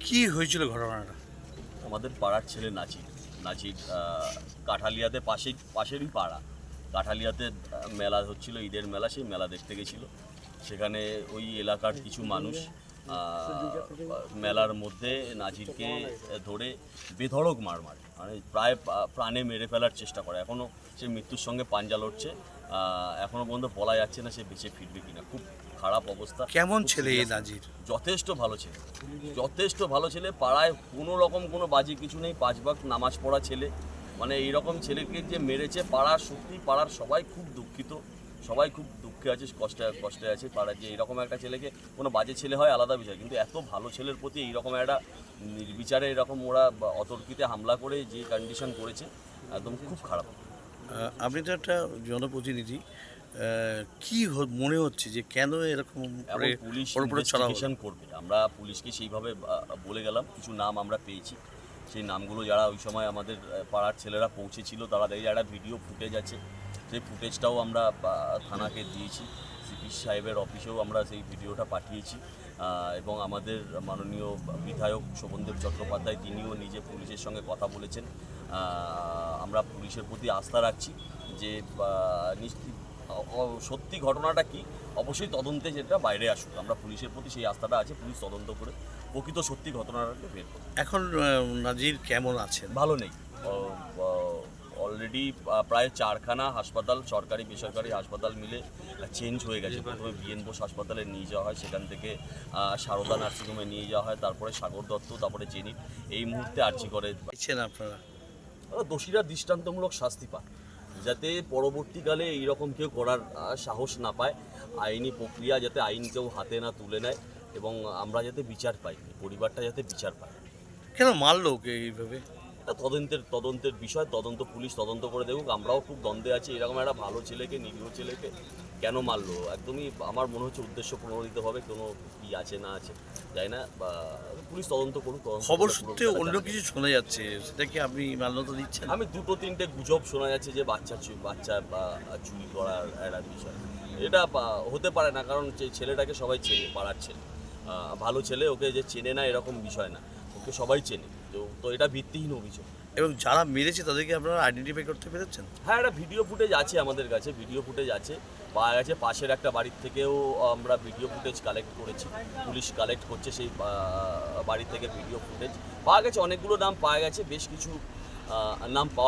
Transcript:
কি হয়েছিল ঘটনাটা? আমাদের পাড়ার ছেলে নাচির আহ, কাঠালিয়াতে পাশেই পাশেরই পাড়া। কাঠালিয়াতে মেলা হচ্ছিল ঈদের মেলা সেই মেলা দেখতে গেছিল। সেখানে ওই এলাকার কিছু মানুষ মেলার মধ্যে নাজিরকে ধরে বেধড়ক মার মারে। মানে প্রায় প্রাণে মেরে ফেলার চেষ্টা করে। এখনও সে মৃত্যুর সঙ্গে পাঞ্জা লড়ছে। এখনও পর্যন্ত বলা যাচ্ছে না সে বেঁচে ফিরবে কিনা। খুব খারাপ অবস্থা। কেমন ছেলে এই নাজির? যথেষ্ট ভালো ছেলে। যথেষ্ট ভালো ছেলে। পাড়ায় কোনো রকম কোনো বাজে কিছু নেই। পাঁচ ভাগ নামাজ পড়া ছেলে। মানে এইরকম ছেলেকে যে মেরেছে পাড়ার সত্যি পাড়ার সবাই খুব দুঃখিত। সবাই খুব দুঃখে আছে কষ্টে কষ্টে আছে পাড়ার যে এইরকম একটা ছেলেকে কোনো বাজে ছেলে হয় আলাদা বিষয়। কিন্তু এত ভালো ছেলের প্রতি এইরকম একটা নির্বিচারে এরকম ওরা অতর্কিতে হামলা করে যে কন্ডিশন করেছে একদম খুব খারাপ। আপনি তো একটা জনপ্রতিনিধি কি মনে হচ্ছে যে কেন এরকম পুলিশ ইনভেস্টিগেশন করবে। আমরা পুলিশকে সেইভাবে বলে গেলাম কিছু নাম আমরা পেয়েছি। সেই নামগুলো যারা ওই সময় আমাদের পাড়ার ছেলেরা পৌঁছেছিল তারা দেখে একটা ভিডিও ফুটেজ আছে। সেই ফুটেজটাও আমরা থানাকে দিয়েছি। সিপি সাহেবের অফিসেও আমরা সেই ভিডিওটা পাঠিয়েছি। এবং আমাদের মাননীয় বিধায়ক শোভনদেব চট্টোপাধ্যায় তিনিও নিজে পুলিশের সঙ্গে কথা বলেছেন। আমরা পুলিশের প্রতি আস্থা রাখছি যে নিশ্চিত সত্যি ঘটনাটা কি? অবশ্যই তদন্তে যেটা বাইরে আসুক। আমরা পুলিশের প্রতি সেই আস্থাটা আছে পুলিশ তদন্ত করে প্রকৃত সত্যি ঘটনাটাকে বের করবে এখন নাজির কেমন আছেন? ভালো নেই। অলরেডি প্রায় চারখানা হাসপাতাল সরকারি বেসরকারি হাসপাতাল মিলে চেঞ্জ হয়ে গেছে। প্রথমে বিএন বোস হাসপাতালে নিয়ে যাওয়া হয় সেখান থেকে সারদা নার্সিংহোমে নিয়ে যাওয়া হয় তারপরে সাগর দত্ত তারপরে জেনিট এই মুহূর্তে আর্জি করে। আপনারা? দোষীরা দৃষ্টান্তমূলক শাস্তি পায় যাতে পরবর্তীকালে এইরকম কেউ করার সাহস না পায়। আইনি প্রক্রিয়া যাতে আইন কেউ হাতে না তুলে নেয় এবং আমরা যাতে বিচার পাই পরিবারটা যাতে বিচার পায়। কেন মারলো ওকে এইভাবে? এটা তদন্তের তদন্তের বিষয় তদন্ত পুলিশ তদন্ত করে দেখুক আমরাও খুব দ্বন্দ্বে আছি। এরকম একটা ভালো ছেলেকে নিরীহ ছেলেকে কেন মারলো? একদমই আমার মনে হচ্ছে উদ্দেশ্য প্রণোদিত হবে কোনো কি আছে না আছে যাই না বা পুলিশ তদন্ত করুক খবর সূত্রে অন্য কিছু শোনা যাচ্ছে সেটা কি আপনি মান্যতা দিচ্ছেন? আমি দুটো তিনটে গুজব শোনা যাচ্ছে যে বাচ্চা বাচ্চা বা চুরি করার একটা বিষয়। এটা হতে পারে না কারণ যে ছেলেটাকে সবাই চেনে পাড়ার ছেলে। ভালো ছেলে ওকে যে চেনে না এরকম বিষয় না। ওকে সবাই চেনে। তো তো এটা ভিত্তিহীন অভিযোগ। এবং যারা মেরেছে তাদেরকে আপনারা আইডেন্টিফাই করতে পেরেছেন? হ্যাঁ একটা ভিডিও ফুটেজ আছে আমাদের কাছে ভিডিও ফুটেজ আছে। পাওয়া গেছে পাশের একটা বাড়ির থেকেও আমরা ভিডিও ফুটেজ কালেক্ট করেছি। পুলিশ কালেক্ট করছে সেই বাড়ি থেকে ভিডিও ফুটেজ পাওয়া গেছে অনেকগুলো নাম পাওয়া গেছে বেশ কিছু নাম পাওয়া